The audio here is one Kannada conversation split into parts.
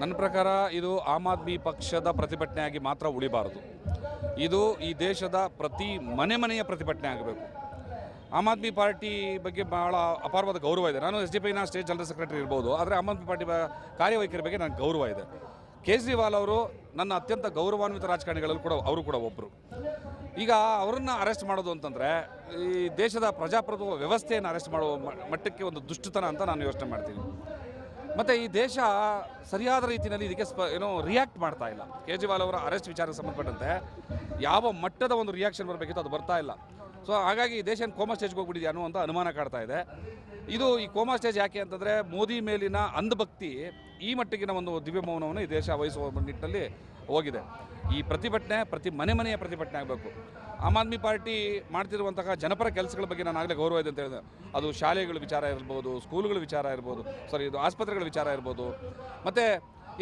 ನನ್ನ ಪ್ರಕಾರ ಇದು ಆಮ್ ಆದ್ಮಿ ಪಕ್ಷದ ಪ್ರತಿಭಟನೆಯಾಗಿ ಮಾತ್ರ ಉಳಿಬಾರದು. ಇದು ಈ ದೇಶದ ಪ್ರತಿ ಮನೆ ಮನೆಯ ಪ್ರತಿಭಟನೆ ಆಗಬೇಕು. ಆಮ್ ಆದ್ಮಿ ಪಾರ್ಟಿ ಬಗ್ಗೆ ಬಹಳ ಅಪಾರವಾದ ಗೌರವ ಇದೆ. ನಾನು ಎಸ್ ಡಿ ಪಿನ ಸ್ಟೇಟ್ ಜನರಲ್ ಸೆಕ್ರೆಟರಿ ಇರ್ಬೋದು, ಆದರೆ ಆಮ್ ಆದ್ಮಿ ಪಾರ್ಟಿ ಕಾರ್ಯವೈಖರಿ ಬಗ್ಗೆ ನನಗೆ ಗೌರವ ಇದೆ. ಕೇಜ್ರಿವಾಲ್ ಅವರು ನನ್ನ ಅತ್ಯಂತ ಗೌರವಾನ್ವಿತ ರಾಜಕಾರಣಿಗಳಲ್ಲಿ ಕೂಡ ಅವರು ಕೂಡ ಒಬ್ಬರು ಈಗ ಅವರನ್ನು ಅರೆಸ್ಟ್ ಮಾಡೋದು ಅಂತಂದರೆ ಈ ದೇಶದ ಪ್ರಜಾಪ್ರಭುತ್ವ ವ್ಯವಸ್ಥೆಯನ್ನು ಅರೆಸ್ಟ್ ಮಾಡುವ ಮಟ್ಟಕ್ಕೆ ಒಂದು ದುಷ್ಟತನ ಅಂತ ನಾನು ಯೋಚನೆ ಮಾಡ್ತೀನಿ. ಮತ್ತು ಈ ದೇಶ ಸರಿಯಾದ ರೀತಿಯಲ್ಲಿ ಇದಕ್ಕೆ ಸ್ಪ ಏನೋ ರಿಯಾಕ್ಟ್ ಮಾಡ್ತಾ ಇಲ್ಲ. ಕೇಜ್ರಿವಾಲ್ ಅವರ ಅರೆಸ್ಟ್ ವಿಚಾರಕ್ಕೆ ಸಂಬಂಧಪಟ್ಟಂತೆ ಯಾವ ಮಟ್ಟದ ಒಂದು ರಿಯಾಕ್ಷನ್ ಬರಬೇಕಿತ್ತು ಅದು ಬರ್ತಾ ಇಲ್ಲ. ಸೊ ಹಾಗಾಗಿ ದೇಶ ಕೋಮಾ ಸ್ಟೇಜ್ಗೆ ಹೋಗ್ಬಿಟ್ಟಿದೆ ಅನ್ನುವಂಥ ಅನುಮಾನ ಕಾಡ್ತಾ ಇದೆ. ಇದು ಈ ಕೋಮಾ ಸ್ಟೇಜ್ ಯಾಕೆ ಅಂತಂದರೆ ಮೋದಿ ಮೇಲಿನ ಅಂಧಭಕ್ತಿ ಈ ಮಟ್ಟಿಗಿನ ಒಂದು ದಿವ್ಯ ಮೌನವನ್ನು ಈ ದೇಶ ವಹಿಸುವ ನಿಟ್ಟಿನಲ್ಲಿ ಹೋಗಿದೆ. ಈ ಪ್ರತಿಭಟನೆ ಪ್ರತಿ ಮನೆ ಮನೆಯ ಪ್ರತಿಭಟನೆ ಆಗಬೇಕು. ಆಮ್ ಆದ್ಮಿ ಪಾರ್ಟಿ ಮಾಡ್ತಿರುವಂತಹ ಜನಪರ ಕೆಲಸಗಳ ಬಗ್ಗೆ ನಾನು ಆಗಲೇ ಗೌರವ ಇದೆ ಅಂತ ಹೇಳಿದೆ. ಅದು ಶಾಲೆಗಳ ವಿಚಾರ ಇರ್ಬೋದು, ಸ್ಕೂಲ್ಗಳ ವಿಚಾರ ಇರ್ಬೋದು ಸಾರಿ ಇದು ಆಸ್ಪತ್ರೆಗಳ ವಿಚಾರ ಇರ್ಬೋದು. ಮತ್ತು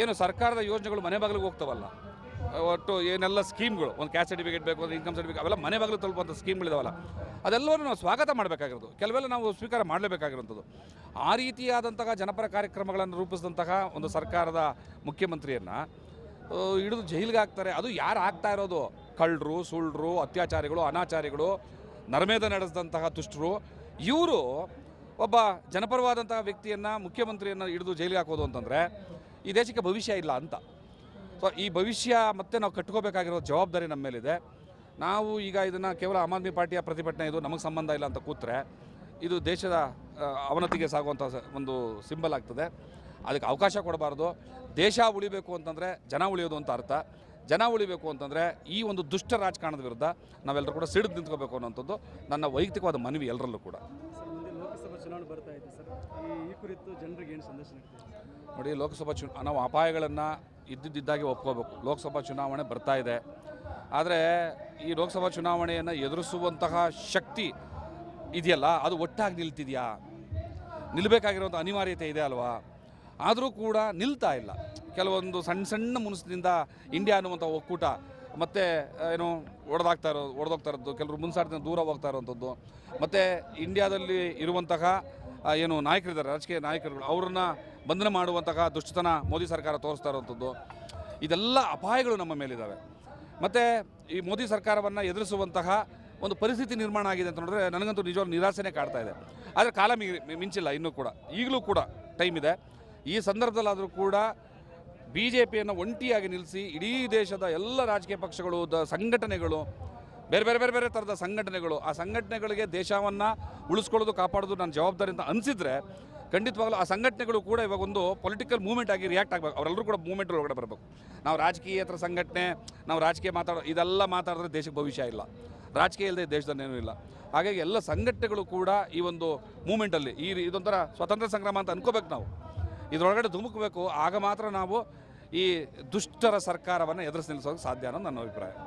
ಏನು ಸರ್ಕಾರದ ಯೋಜನೆಗಳು ಮನೆ ಬಾಗಿಲಿಗೆ ಹೋಗ್ತಾವಲ್ಲ? ಒಟ್ಟು ಏನೆಲ್ಲ ಸ್ಕೀಮ್ಗಳು, ಒಂದು ಕ್ಯಾಸ್ಟ್ ಸರ್ಟಿಫಿಕೇಟ್ ಬೇಕು, ಒಂದು ಇನ್ಕಮ್ ಸರ್ಟಿಫಿಕೇಟ್ ಅವೆಲ್ಲ ಮನೆ ಬಾಗಿಲು ತಲುಪುವಂಥ ಸ್ಕೀಮ್ಗಳಿದಾವಲ್ಲ ಅದೆಲ್ಲವನ್ನು ನಾವು ಸ್ವಾಗತ ಮಾಡಬೇಕಾಗಿರೋದು. ಕೆಲವೆಲ್ಲ ನಾವು ಸ್ವೀಕಾರ ಮಾಡಲೇಬೇಕಾಗಿರುವಂಥದ್ದು. ಆ ರೀತಿಯಾದಂತಹ ಜನಪರ ಕಾರ್ಯಕ್ರಮಗಳನ್ನು ರೂಪಿಸಿದಂತಹ ಒಂದು ಸರ್ಕಾರದ ಮುಖ್ಯಮಂತ್ರಿಯನ್ನು ಹಿಡಿದು ಜೈಲಿಗೆ ಹಾಕ್ತಾರೆ. ಅದು ಯಾರು ಆಗ್ತಾ ಇರೋದು? ಕಳ್ಳರು ಸುಳ್ಳರು ಅತ್ಯಾಚಾರಿಗಳು, ಅನಾಚಾರಿಗಳು ನರ್ಮೇದ ನಡೆಸಿದಂತಹ ತುಷ್ಟರು ಇವರು ಒಬ್ಬ ಜನಪರವಾದಂತಹ ವ್ಯಕ್ತಿಯನ್ನು, ಮುಖ್ಯಮಂತ್ರಿಯನ್ನು ಹಿಡಿದು ಜೈಲಿಗೆ ಹಾಕೋದು ಅಂತಂದರೆ, ಈ ದೇಶಕ್ಕೆ ಭವಿಷ್ಯ ಇಲ್ಲ ಅಂತ. ಸೊ ಈ ಭವಿಷ್ಯ ಮತ್ತೆ ನಾವು ಕಟ್ಕೋಬೇಕಾಗಿರೋ ಜವಾಬ್ದಾರಿ ನಮ್ಮ ಮೇಲಿದೆ. ನಾವು ಈಗ ಇದನ್ನು ಕೇವಲ ಆಮ್ ಆದ್ಮಿ ಪಾರ್ಟಿಯ ಪ್ರತಿಭಟನೆ ಇದು ನಮಗೆ ಸಂಬಂಧ ಇಲ್ಲ ಅಂತ ಕೂತ್ರೆ ಇದು ದೇಶದ ಅವನತಿಗೆ ಸಾಗುವಂಥ ಒಂದು ಸಿಂಬಲ್ ಆಗ್ತದೆ. ಅದಕ್ಕೆ ಅವಕಾಶ ಕೊಡಬಾರ್ದು. ದೇಶ ಉಳಿಬೇಕು ಅಂತಂದರೆ ಜನ ಉಳಿಯೋದು ಅಂತ ಅರ್ಥ. ಜನ ಉಳಿಬೇಕು ಅಂತಂದರೆ ಈ ಒಂದು ದುಷ್ಟ ರಾಜಕಾರಣದ ವಿರುದ್ಧ ನಾವೆಲ್ಲರೂ ಕೂಡ ಸಿಡಿದು ನಿಂತ್ಕೋಬೇಕು ಅನ್ನೋಂಥದ್ದು ನನ್ನ ವೈಯಕ್ತಿಕವಾದ ಮನವಿ ಎಲ್ಲರಲ್ಲೂ ಕೂಡ. ಲೋಕಸಭಾ ಚುನಾವಣೆ ಬರ್ತಾ ಇದೆ ಸರ್. ಈ ಈ ಕುರಿತು ಜನರಿಗೆ ಏನು ಸಂದೇಶ ನೋಡಿ ಲೋಕಸಭಾ ಚುನಾವ್ ನಾವು ಅಪಾಯಗಳನ್ನು ಇದ್ದಿದ್ದಾಗೆ ಒಪ್ಕೋಬೇಕು. ಲೋಕಸಭಾ ಚುನಾವಣೆ ಬರ್ತಾ ಇದೆ. ಆದರೆ ಈ ಲೋಕಸಭಾ ಚುನಾವಣೆಯನ್ನು ಎದುರಿಸುವಂತಹ ಶಕ್ತಿ ಇದೆಯಲ್ಲ, ಅದು ಒಟ್ಟಾಗಿ ನಿಲ್ತಿದೆಯಾ? ನಿಲ್ಲಬೇಕಾಗಿರುವಂಥ ಅನಿವಾರ್ಯತೆ ಇದೆ ಅಲ್ವಾ? ಆದರೂ ಕೂಡ ನಿಲ್ತಾ ಇಲ್ಲ. ಕೆಲವೊಂದು ಸಣ್ಣ ಸಣ್ಣ ಮನುಷ್ಯರಿಂದ ಇಂಡಿಯಾ ಅನ್ನುವಂಥ ಒಕ್ಕೂಟ, ಮತ್ತು ಏನು ಒಡೆದಾಗ್ತಾ ಇರೋ, ಒಡೆದೋಗ್ತಾ ಇರೋದು, ಕೆಲವರು ಮುನ್ಸಾಡ್ತಾ ದೂರ ಹೋಗ್ತಾ ಇರೋವಂಥದ್ದು ಮತ್ತು ಇಂಡಿಯಾದಲ್ಲಿ ಇರುವಂತಹ ಏನು ನಾಯಕರಿದ್ದಾರೆ, ರಾಜಕೀಯ ನಾಯಕರುಗಳು, ಅವ್ರನ್ನ ಬಂಧನ ಮಾಡುವಂತಹ ದುಷ್ಟತನ ಮೋದಿ ಸರ್ಕಾರ ತೋರಿಸ್ತಾ ಇರುವಂಥದ್ದು, ಇದೆಲ್ಲ ಅಪಾಯಗಳು ನಮ್ಮ ಮೇಲಿದ್ದಾವೆ ಮತ್ತು ಈ ಮೋದಿ ಸರ್ಕಾರವನ್ನು ಎದುರಿಸುವಂತಹ ಒಂದು ಪರಿಸ್ಥಿತಿ ನಿರ್ಮಾಣ ಆಗಿದೆ ಅಂತ ನೋಡಿದ್ರೆ ನನಗಂತೂ ನಿಜವಾಗ್ಲೂ ನಿರಾಸೆನೆ ಕಾಡ್ತಾ ಇದೆ. ಆದರೆ ಕಾಲ ಮಿಂಚಿಲ್ಲ, ಇನ್ನೂ ಕೂಡ. ಈಗಲೂ ಕೂಡ ಟೈಮ್ ಇದೆ. ಈ ಸಂದರ್ಭದಲ್ಲಾದರೂ ಕೂಡ ಬಿ ಜೆ ಪಿಯನ್ನು ಒಂಟಿಯಾಗಿ ನಿಲ್ಲಿಸಿ ಇಡೀ ದೇಶದ ಎಲ್ಲ ರಾಜಕೀಯ ಪಕ್ಷಗಳು, ದ ಸಂಘಟನೆಗಳು ಬೇರೆ ಬೇರೆ ಬೇರೆ ಬೇರೆ ಥರದ ಸಂಘಟನೆಗಳು, ಆ ಸಂಘಟನೆಗಳಿಗೆ ದೇಶವನ್ನು ಉಳಿಸ್ಕೊಳ್ಳೋದು, ಕಾಪಾಡೋದು ನನ್ನ ಜವಾಬ್ದಾರಿ ಅಂತ ಅನಿಸಿದ್ರೆ ಖಂಡಿತವಾಗಲೂ ಆ ಸಂಘಟನೆಗಳು ಕೂಡ ಇವಾಗ ಒಂದು ಪೊಲಿಟಿಕಲ್ ಮೂವ್ಮೆಂಟ್ ಆಗಿ ರಿಯಾಕ್ಟ್ ಆಗಬೇಕು. ಅವರೆಲ್ಲರೂ ಕೂಡ ಮೂವ್ಮೆಂಟ್ ಒಳಗಡೆ ಬರಬೇಕು. ನಾವು ರಾಜಕೀಯೇತರ ಸಂಘಟನೆ, ನಾವು ರಾಜಕೀಯ ಮಾತಾಡೋ, ಇದೆಲ್ಲ ಮಾತಾಡಿದ್ರೆ ದೇಶಕ್ಕೆ ಭವಿಷ್ಯ ಇಲ್ಲ. ರಾಜಕೀಯ ಇಲ್ಲದೆ ದೇಶದಲ್ಲೇನೂ ಇಲ್ಲ. ಹಾಗಾಗಿ ಎಲ್ಲ ಸಂಘಟನೆಗಳು ಕೂಡ ಈ ಒಂದು ಮೂಮೆಂಟಲ್ಲಿ ಈ ಇದೊಂಥರ ಸ್ವತಂತ್ರ ಸಂಗ್ರಾಮ ಅಂತ ಅನ್ಕೋಬೇಕು ನಾವು. ಇದರೊಳಗಡೆ ಧುಮುಕಬೇಕು. ಆಗ ಮಾತ್ರ ನಾವು ಈ ದುಷ್ಟರ ಸರ್ಕಾರವನ್ನು ಎದುರಿಸಿ ನಿಲ್ಲಿಸೋಕೆ ಸಾಧ್ಯ ಅನ್ನೋದು ನನ್ನ ಅಭಿಪ್ರಾಯ.